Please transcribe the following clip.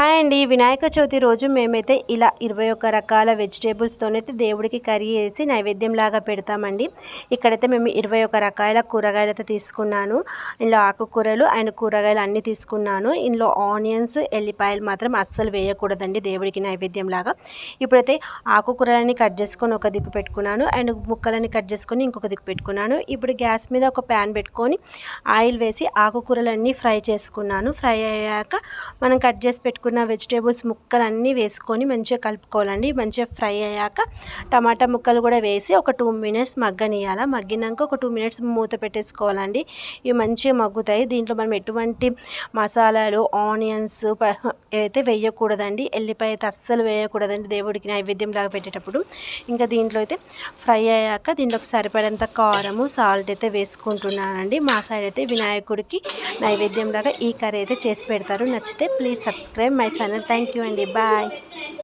Hi అండి. వినాయక చవితి రోజు మేమైతే ఇలా ఇరవై ఒక్క రకాల వెజిటేబుల్స్తోనైతే దేవుడికి కర్రీ వేసి నైవేద్యం లాగా పెడతామండి. ఇక్కడైతే మేము ఇరవై ఒక రకాల కూరగాయలు అయితే తీసుకున్నాను. ఇందులో ఆకుకూరలు అండ్ కూరగాయలు అన్నీ తీసుకున్నాను. ఇందులో ఆనియన్స్ ఎల్లిపాయలు మాత్రం అస్సలు వేయకూడదండి దేవుడికి నైవేద్యం లాగా ఇప్పుడైతే ఆకుకూరలని కట్ చేసుకొని ఒక దిక్కు పెట్టుకున్నాను. అండ్ ముక్కలని కట్ చేసుకొని ఇంకొక దిక్కు పెట్టుకున్నాను. ఇప్పుడు గ్యాస్ మీద ఒక ప్యాన్ పెట్టుకొని ఆయిల్ వేసి ఆకుకూరలన్నీ ఫ్రై చేసుకున్నాను. ఫ్రై అయ్యాక మనం కట్ చేసి పెట్టుకున్న వెజిటేబుల్స్ ముక్కలు అన్నీ వేసుకొని మంచిగా కలుపుకోవాలండి. మంచిగా ఫ్రై అయ్యాక టమాటా ముక్కలు కూడా వేసి ఒక టూ మినిట్స్ మగ్గనియాల మగ్గినాక ఒక టూ మినిట్స్ మూత పెట్టేసుకోవాలండి. ఇవి మంచిగా మగ్గుతాయి. దీంట్లో మనం ఎటువంటి మసాలాలు ఆనియన్స్ అయితే వేయకూడదండి ఎల్లిపాయ అయితే అస్సలు వేయకూడదండి దేవుడికి నైవేద్యం లాగా పెట్టేటప్పుడు. ఇంకా దీంట్లో అయితే ఫ్రై అయ్యాక దీంట్లోకి సరిపడేంత కారము సాల్ట్ అయితే వేసుకుంటున్నానండి. మా సైడ్ అయితే వినాయకుడికి నైవేద్యం లాగా ఈ కర్రీ అయితే చేసి పెడతారు. నచ్చితే please subscribe my channel. Thank you and bye.